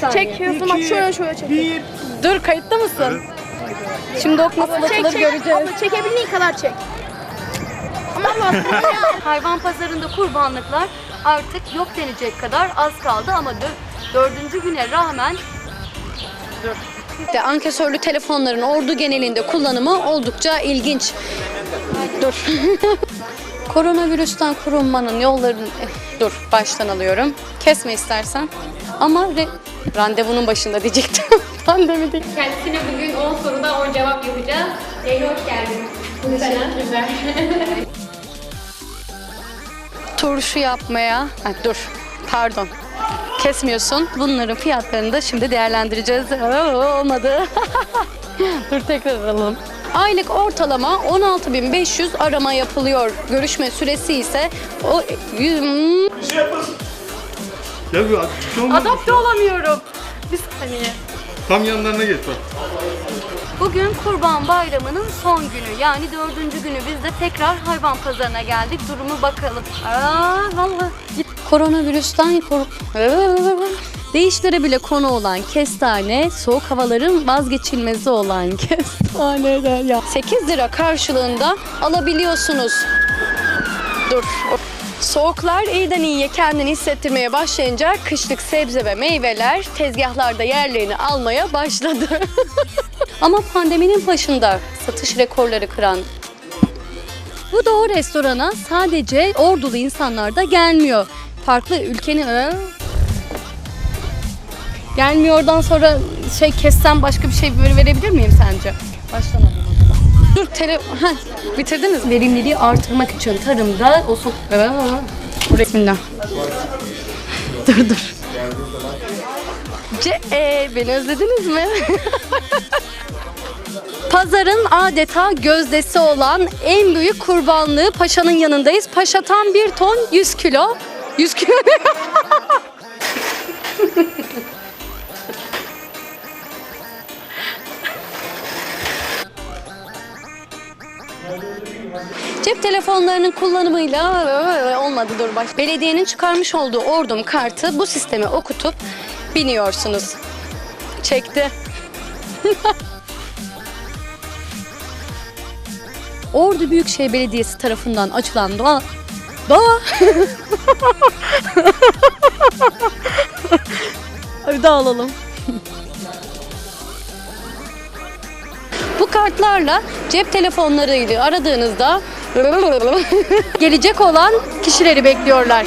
saniye. Çekiyorsun bak şöyle şöyle çek. Bir. Dur kayıtta mısın? Şimdi ok nasıl Çek çek. göreceğiz. Abla çekebildiğin kadar çek. Ama Allah Hayvan pazarında kurbanlıklar artık yok denecek kadar az kaldı ama dö- dördüncü güne rağmen De ankesörlü telefonların ordu genelinde kullanımı oldukça ilginç. Dur. Koronavirüsten korunmanın yollarını... eh, Dur, baştan alıyorum. Kesme istersen. Ama re- randevunun başında diyecektim. Pandemi değil. Kendisine bugün 10 soruda 10 cevap yapacağız. Yayına hoş geldiniz. Teşekkürler. Turşu yapmaya... Ha, dur, pardon. Kesmiyorsun. Bunların fiyatlarını da şimdi değerlendireceğiz. Aa, olmadı. dur tekrar alalım. Aylık ortalama 16.500 arama yapılıyor. Görüşme süresi ise o yüz- Bir şey yapın. Ya bir şey olmaz. Adapte olamıyorum. Bir saniye. Tam yanlarına geç bak. bugün Kurban Bayramı'nın son günü yani dördüncü günü biz de tekrar hayvan pazarına geldik. Durumu bakalım. Aa, vallahi git. Koronavirüsten kor Değişlere bile konu olan kestane, soğuk havaların vazgeçilmezi olan kestaneler ya. 8 lira karşılığında alabiliyorsunuz. Dur. Soğuklar iyiden iyiye kendini hissettirmeye başlayınca kışlık sebze ve meyveler tezgahlarda yerlerini almaya başladı. Ama pandeminin başında satış rekorları kıran bu o restorana sadece ordulu insanlar da gelmiyor. Farklı ülkenin... Gelmiyordan sonra şey kessem başka bir şey böyle verebilir miyim sence? Baştan alalım. Dur tele... Heh, bitirdiniz mi? Verimliliği artırmak için tarımda o sok... Bismillah. dur dur. Ce ee, beni özlediniz mi? Pazarın adeta gözdesi olan en büyük kurbanlığı Paşa'nın yanındayız. Paşa tam bir ton 100 kilo. 100 kilo? Cep telefonlarının kullanımıyla olmadı dur baş. Belediyenin çıkarmış olduğu ordum kartı bu sisteme okutup biniyorsunuz. Çekti. Ordu Büyükşehir Belediyesi tarafından açılan doğa doğa dağılalım. Bu kartlarla cep telefonlarıyla aradığınızda gelecek olan kişileri bekliyorlar.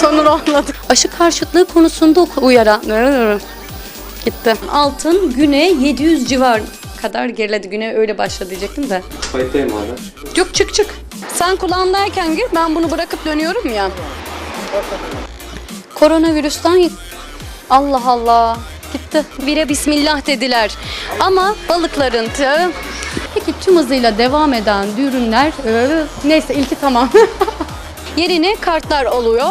Sonunu anladık. Aşı karşıtlığı konusunda uyaran gitti. Altın güne 700 civar kadar geriledi. Güne öyle başladı diyecektim de. Kayıttayım hala. Çık çık çık. Sen kulağındayken gir ben bunu bırakıp dönüyorum ya. Koronavirüsten Allah Allah gitti. Bire bismillah dediler. Ama balıkların tı- Peki tüm hızıyla devam eden ürünler ee, neyse ilki tamam. Yerine kartlar oluyor.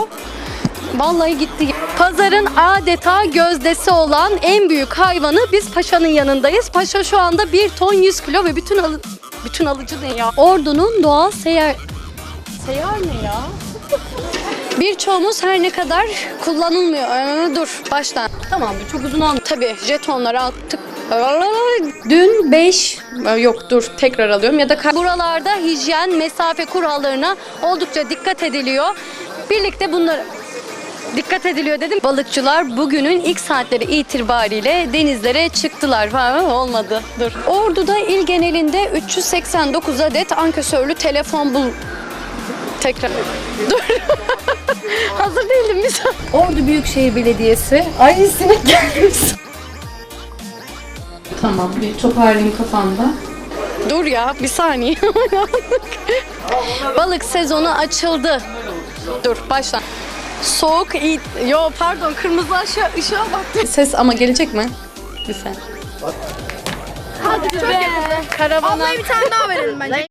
Vallahi gitti. Pazarın adeta gözdesi olan en büyük hayvanı biz Paşa'nın yanındayız. Paşa şu anda 1 ton 100 kilo ve bütün alı... bütün alıcı ne ya? Ordu'nun doğal seyyar... Seyyar ne ya? Birçoğumuz her ne kadar kullanılmıyor. Ee, dur baştan. Tamam bu çok uzun oldu. Tabii jetonları attık. Dün 5 yok dur tekrar alıyorum ya da buralarda hijyen mesafe kurallarına oldukça dikkat ediliyor. Birlikte bunları dikkat ediliyor dedim. Balıkçılar bugünün ilk saatleri itibariyle denizlere çıktılar. Ha, olmadı. Dur. Ordu'da il genelinde 389 adet ankesörlü telefon bul Tekrar. Dur. Hazır değilim biz. Ordu Büyükşehir Belediyesi. Ay sinek gelmiş. Tamam bir toparlayayım kafamda. Dur ya bir saniye. Balık sezonu açıldı. Dur başla. Soğuk iyi. Yo pardon kırmızı aşağı ışığa baktım. Ses ama gelecek mi? Lütfen. Hadi çok yakın. Karavana. Ablaya bir tane daha verelim bence.